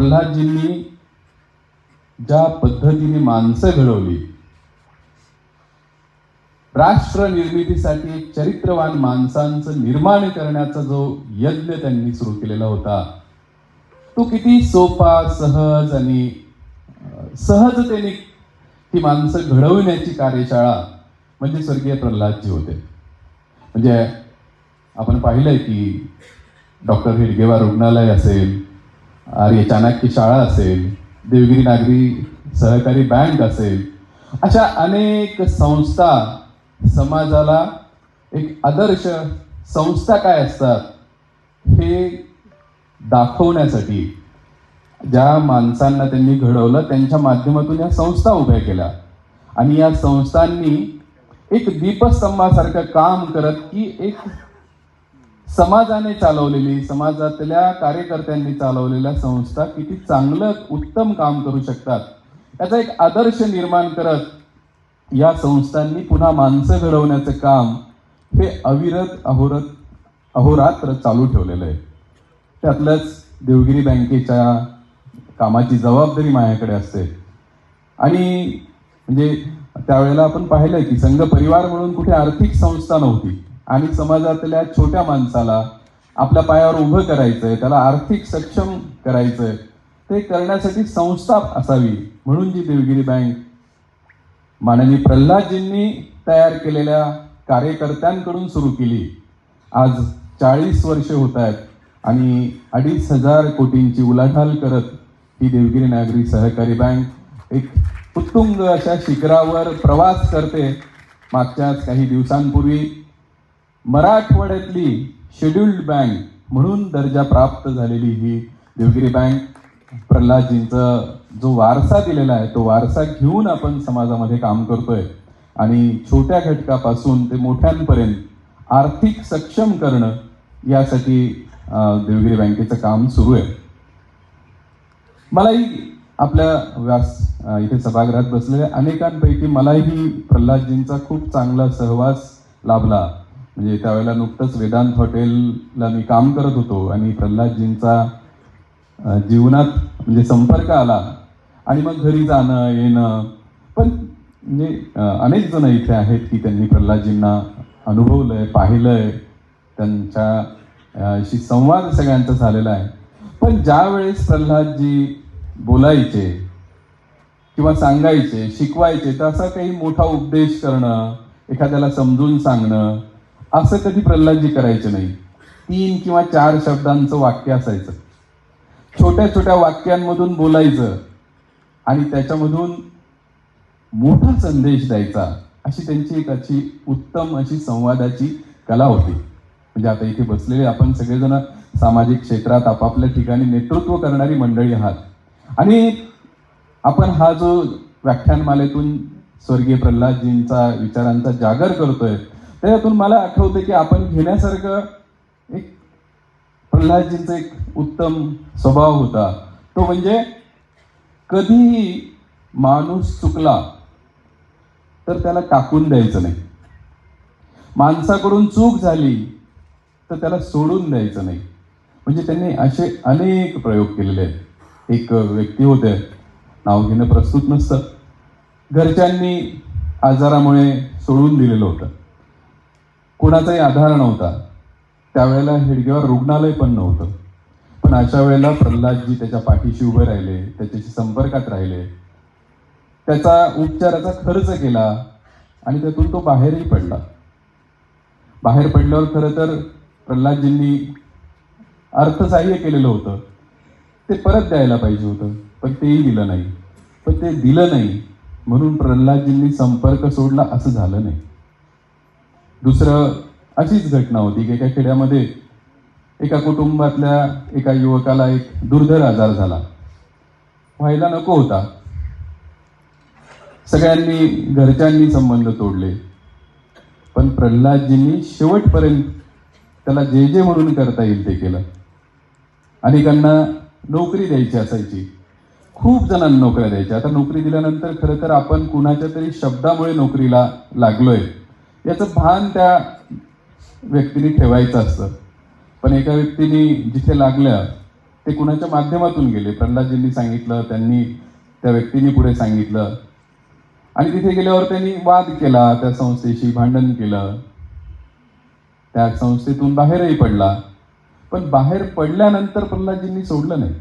प्रल्हादजींनी ज्या पद्धतीने माणसं घडवली राष्ट्र निर्मितीसाठी एक चरित्रवान माणसांचं निर्माण करण्याचा जो यज्ञ त्यांनी सुरू केलेला होता तो किती सोपा सहज आणि सहजतेने ती माणसं घडवण्याची कार्यशाळा म्हणजे स्वर्गीय प्रल्हादजी होते. म्हणजे आपण पाहिलंय की डॉक्टर हिडगेवा रुग्णालय असेल आर्य चाणक्य शाळा असेल देवगिरी नागरी सहकारी बँक असेल अशा अनेक संस्था समाजाला एक आदर्श संस्था काय असतात हे दाखवण्यासाठी ज्या माणसांना त्यांनी घडवलं त्यांच्या माध्यमातून या संस्था उभ्या केल्या. आणि या संस्थांनी एक दीपस्तंभासारखं काम करत की एक समाजाने चालवलेली समाजातल्या कार्यकर्त्यांनी चालवलेल्या संस्था किती चांगलं उत्तम काम करू शकतात. याचा एक आदर्श निर्माण करत या संस्थांनी पुन्हा माणसं घडवण्याचं काम हे अविरत अहोरत अहोरात्र चालू ठेवलेलं आहे. त्यातलंच देवगिरी बँकेच्या कामाची जबाबदारी माझ्याकडे असते. आणि म्हणजे त्यावेळेला आपण पाहिलं की संघ परिवार म्हणून कुठे आर्थिक संस्था नव्हती. आणि समाजातल्या छोट्या माणसाला आपल्या पायावर उभं करायचंय त्याला आर्थिक सक्षम करायचंय ते करण्यासाठी संस्था असावी म्हणून जी देवगिरी बँक माननीय प्रल्हादजींनी तयार केलेल्या कार्यकर्त्यांकडून सुरू केली. आज चाळीस वर्षे होत आहेत आणि अडीच हजार कोटींची उलाढाल करत ही देवगिरी नागरी सहकारी बँक एक उत्तुंग अशा शिखरावर प्रवास करते. मागच्याच काही दिवसांपूर्वी मराठवाड्यातली शेड्युल्ड बँक म्हणून दर्जा प्राप्त झालेली ही देवगिरी बँक प्रल्हादजींचा जो वारसा दिलेला आहे तो वारसा घेऊन आपण समाजामध्ये काम करतोय. आणि छोट्या घटकापासून ते मोठ्यांपर्यंत आर्थिक सक्षम करणं यासाठी देवगिरी बँकेचं काम सुरू आहे. मलाही आपल्या व्यास इथे सभागृहात बसलेल्या अनेकांपैकी मलाही प्रल्हादजींचा खूप चांगला सहवास लाभला. म्हणजे त्यावेळेला नुकतंच वेदांत हॉटेलला मी काम करत होतो आणि प्रल्हादजींचा जीवनात म्हणजे संपर्क आला. आणि मग घरी जाणं येणं पण म्हणजे अनेक जण इथे आहेत की त्यांनी प्रल्हादजींना अनुभवलंय पाहिलंय. त्यांच्या शी संवाद सगळ्यांचा झालेला आहे. पण ज्या वेळेस प्रल्हादजी बोलायचे किंवा सांगायचे शिकवायचे तर असा काही मोठा उपदेश करणं एखाद्याला समजून सांगणं असं कधी प्रल्हादजी करायचे नाही. तीन किंवा चार शब्दांचं वाक्य असायचं. छोट्या छोट्या वाक्यांमधून बोलायचं आणि त्याच्यामधून मोठा संदेश द्यायचा अशी त्यांची एक अशी उत्तम अशी संवादाची कला होती. म्हणजे आता इथे बसलेले आपण सगळेजण सामाजिक क्षेत्रात आपापल्या ठिकाणी नेतृत्व करणारी मंडळी आहात. आणि आपण हा जो व्याख्यानमालेतून स्वर्गीय प्रल्हादजींचा विचारांचा जागर करतोय त्याच्यातून मला आठवतं की आपण घेण्यासारखं एक प्रल्हादजींचा एक उत्तम स्वभाव होता. तो म्हणजे कधीही माणूस चुकला तर त्याला टाकून द्यायचं नाही. माणसाकडून चूक झाली तर त्याला सोडून द्यायचं नाही. म्हणजे त्यांनी असे अनेक प्रयोग केलेले आहेत. एक व्यक्ती होते नाव घेणं प्रस्तुत नसतं. घरच्यांनी आजारामुळे सोडून दिलेलं होतं. कोणाचाही आधार नव्हता. त्यावेळेला हेडगेवर रुग्णालय पण नव्हतं. पण अशा वेळेला प्रल्हादजी त्याच्या पाठीशी उभे राहिले त्याच्याशी संपर्कात राहिले. त्याचा उपचाराचा खर्च केला आणि त्यातून तो बाहेरही पडला. बाहेर पडल्यावर खरं तर प्रल्हादजींनी अर्थसाह्य केलेलं होतं. ते परत द्यायला पाहिजे होतं पण तेही दिलं नाही. पण ते दिलं नाही म्हणून प्रल्हादजींनी संपर्क सोडला असं झालं नाही. दुसरं अशीच घटना होती की एका खेड्यामध्ये एका कुटुंबातल्या एका युवकाला एक दुर्धर आजार झाला. व्हायला नको होता. सगळ्यांनी घरच्यांनी संबंध तोडले. पण प्रल्हादजींनी शेवटपर्यंत त्याला जे जे म्हणून करता येईल ते केलं. अनेकांना नोकरी द्यायची असायची. खूप जणांना नोकऱ्या द्यायच्या. आता नोकरी दिल्यानंतर खरं तर आपण कुणाच्या तरी शब्दामुळे नोकरीला लागलोय. याचं भान त्या व्यक्तीने ठेवायचं असतं. पण एका व्यक्तीने जिथे लागल्या ते कुणाच्या माध्यमातून गेले? प्रल्हादजींनी सांगितलं त्यांनी त्या व्यक्तीने पुढे सांगितलं. आणि तिथे गेल्यावर त्यांनी वाद केला त्या संस्थेशी भांडण केलं. त्या संस्थेतून बाहेरही पडला. पण बाहेर पडल्यानंतर प्रल्हादजींनी सोडलं नाही.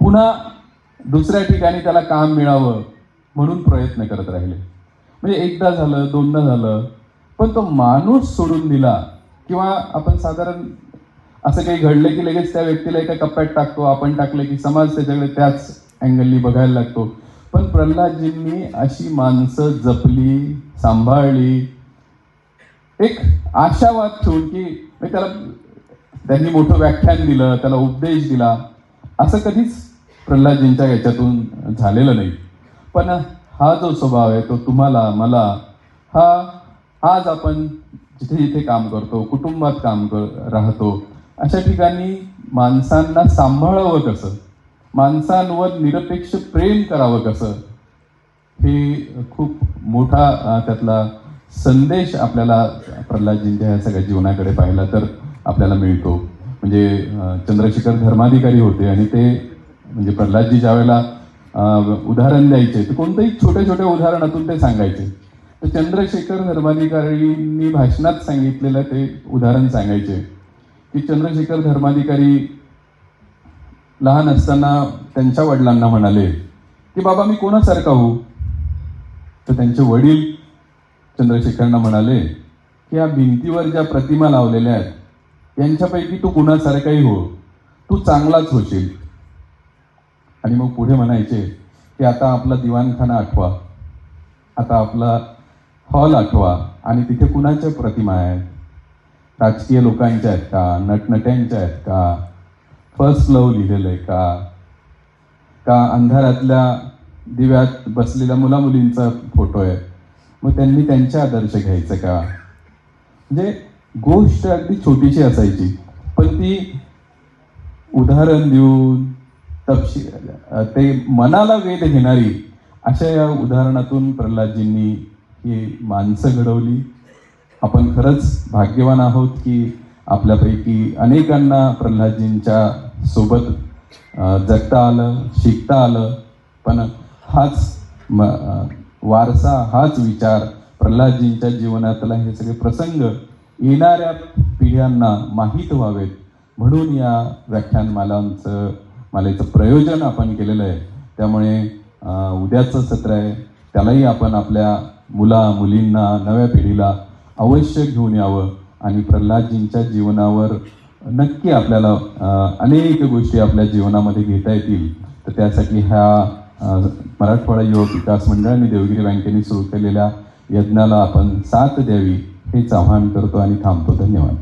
पुन्हा दुसऱ्या ठिकाणी त्याला काम मिळावं म्हणून प्रयत्न करत राहिले. म्हणजे एकदा झालं दोनदा झालं पण तो माणूस सोडून दिला किंवा आपण साधारण असं काही घडलं की लगेच त्या व्यक्तीला एका कप्प्यात टाकतो आपण टाकलं की समाज त्याच्याकडे त्याच अँगलनी बघायला लागतो. पण प्रल्हादजींनी अशी माणसं जपली सांभाळली. एक आशावाद ठेवून की म्हणजे त्याला त्यांनी मोठं व्याख्यान दिलं त्याला उपदेश दिला. असं कधीच प्रल्हादजींच्या याच्यातून झालेलं नाही. पण हा जो स्वभाव आहे तो तुम्हाला मला हा आज आपण जिथे जिथे काम करतो कुटुंबात काम कर राहतो अशा ठिकाणी माणसांना सांभाळावं कसं? माणसांवर निरपेक्ष प्रेम करावं कसं? हे खूप मोठा त्यातला संदेश आपल्याला प्रल्हादजींच्या ह्या सगळ्या जीवनाकडे पाहिला तर आपल्याला मिळतो. म्हणजे चंद्रशेखर धर्माधिकारी होते आणि ते म्हणजे प्रल्हादजी ज्या वेळेला उदाहरण द्यायचे. तर कोणतंही छोट्या छोट्या उदाहरणातून ते सांगायचे. तर चंद्रशेखर धर्माधिकारींनी भाषणात सांगितलेलं ते उदाहरण सांगायचे. की चंद्रशेखर धर्माधिकारी लहान असताना त्यांच्या वडिलांना म्हणाले की बाबा मी कोणासारखा होऊ तर त्यांचे वडील चंद्रशेखरना म्हणाले की या भिंतीवर ज्या प्रतिमा लावलेल्या आहेत यांच्यापैकी तू कुणासारखाही हो. तू चांगलाच होशील. आणि मग पुढे म्हणायचे की आता आपला दिवाणखाना आठवा. आता आपला हॉल आठवा आणि तिथे कुणाच्या प्रतिमा आहेत? राजकीय लोकांच्या आहेत का? नटनट्यांच्या आहेत का? फर्स्ट लव लिहिलेलं आहे का? का अंधारातल्या दिव्यात बसलेल्या मुलामुलींचा फोटो आहे? मग त्यांनी त्यांचे आदर्श घ्यायचं का? म्हणजे गोष्ट अगदी छोटीशी असायची पण ती उदाहरण देऊन तपशील. ते मनाला वेध घेणारी अशा या उदाहरणातून प्रल्हादजींनी ही माणसं घडवली. आपण खरंच भाग्यवान आहोत की आपल्यापैकी अनेकांना प्रल्हादजींच्या सोबत जगता आलं शिकता आलं. पण हाच म वारसा हाच विचार प्रल्हादजींच्या जीवनातला हे सगळे प्रसंग येणाऱ्या पिढ्यांना माहीत व्हावेत. म्हणून या व्याख्यानमालांचं मालेचं प्रयोजन आपण केलेलं आहे. त्यामुळे उद्याचं सत्र आहे. त्यालाही आपण आपल्या मुला मुलींना नव्या पिढीला अवश्य घेऊन यावं आणि प्रल्हादजींच्या जीवनावर नक्की आपल्याला अनेक गोष्टी आपल्या जीवनामध्ये घेता येतील. तर त्यासाठी ह्या मराठवाडा युवक विकास मंडळ आणि देवगिरी बँकेने सुरू केलेल्या यज्ञाला आपण साथ द्यावी हेच आवाहन करतो आणि थांबतो. धन्यवाद.